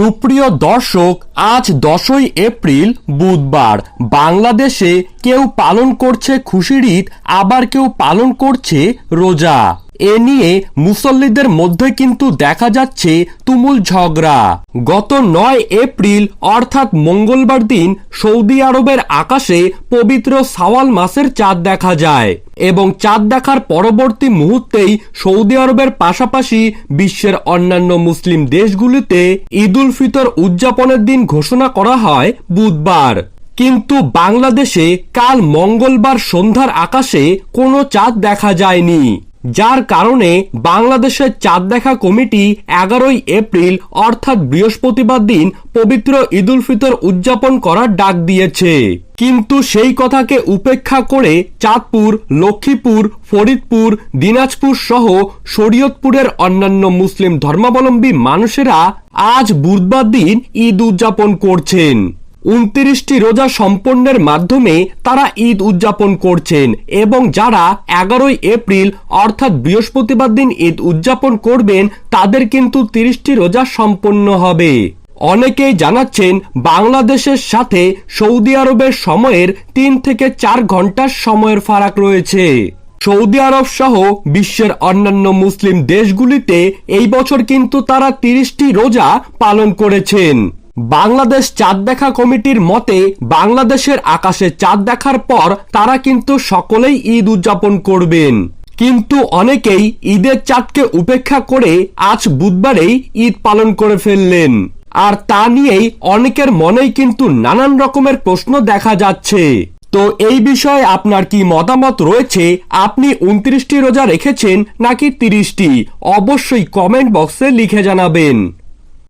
সুপ্রিয় দর্শক, আজ দশই এপ্রিল, বুধবার। বাংলাদেশে কেউ পালন করছে খুশির ঈদ, আবার কেউ পালন করছে রোজা। এ নিয়ে মুসল্লিদের মধ্যে কিন্তু দেখা যাচ্ছে তুমুল ঝগড়া। গত নয় এপ্রিল, অর্থাৎ মঙ্গলবার দিন, সৌদি আরবের আকাশে পবিত্র সাওয়াল মাসের চাঁদ দেখা যায় এবং চাঁদ দেখার পরবর্তী মুহূর্তেই সৌদি আরবের পাশাপাশি বিশ্বের অন্যান্য মুসলিম দেশগুলিতে ঈদ উল ফিতর উদযাপনের দিন ঘোষণা করা হয় বুধবার। কিন্তু বাংলাদেশে কাল মঙ্গলবার সন্ধ্যার আকাশে কোনো চাঁদ দেখা যায়নি। যার কারণে বাংলাদেশের চাঁদ দেখা কমিটি এগারোই এপ্রিল, অর্থাৎ বৃহস্পতিবার দিন, পবিত্র ঈদুল ফিতর উদযাপন করার ডাক দিয়েছে। কিন্তু সেই কথাকে উপেক্ষা করে চাঁদপুর, লক্ষ্মীপুর, ফরিদপুর, দিনাজপুর সহ শরীয়তপুরের অন্যান্য মুসলিম ধর্মাবলম্বী মানুষেরা আজ বুধবার দিন ঈদ উদযাপন করছেন। উনত্রিশটি রোজা সম্পন্নের মাধ্যমে তারা ঈদ উদযাপন করছেন এবং যারা এগারোই এপ্রিল, অর্থাৎ বৃহস্পতিবার দিন ঈদ উদযাপন করবেন, তাদের কিন্তু তিরিশটি রোজা সম্পন্ন হবে। অনেকেই জানাচ্ছেন, বাংলাদেশের সাথে সৌদি আরবের সময়ের তিন থেকে চার ঘণ্টার সময়ের ফারাক রয়েছে। সৌদি আরব সহ বিশ্বের অন্যান্য মুসলিম দেশগুলিতে এই বছর কিন্তু তারা তিরিশটি রোজা পালন করেছেন। বাংলাদেশ চাঁদ দেখা কমিটির মতে, বাংলাদেশের আকাশে চাঁদ দেখার পর তারা কিন্তু সকলেই ঈদ উদযাপন করবেন। কিন্তু অনেকেই ঈদের চাঁদকে উপেক্ষা করে আজ বুধবারেই ঈদ পালন করে ফেললেন। আর তা নিয়েই অনেকের মনেই কিন্তু নানান রকমের প্রশ্ন দেখা যাচ্ছে। তো এই বিষয়ে আপনার কি মতামত রয়েছে? আপনি উনত্রিশটি রোজা রেখেছেন নাকি তিরিশটি? অবশ্যই কমেন্ট বক্সে লিখে জানাবেন।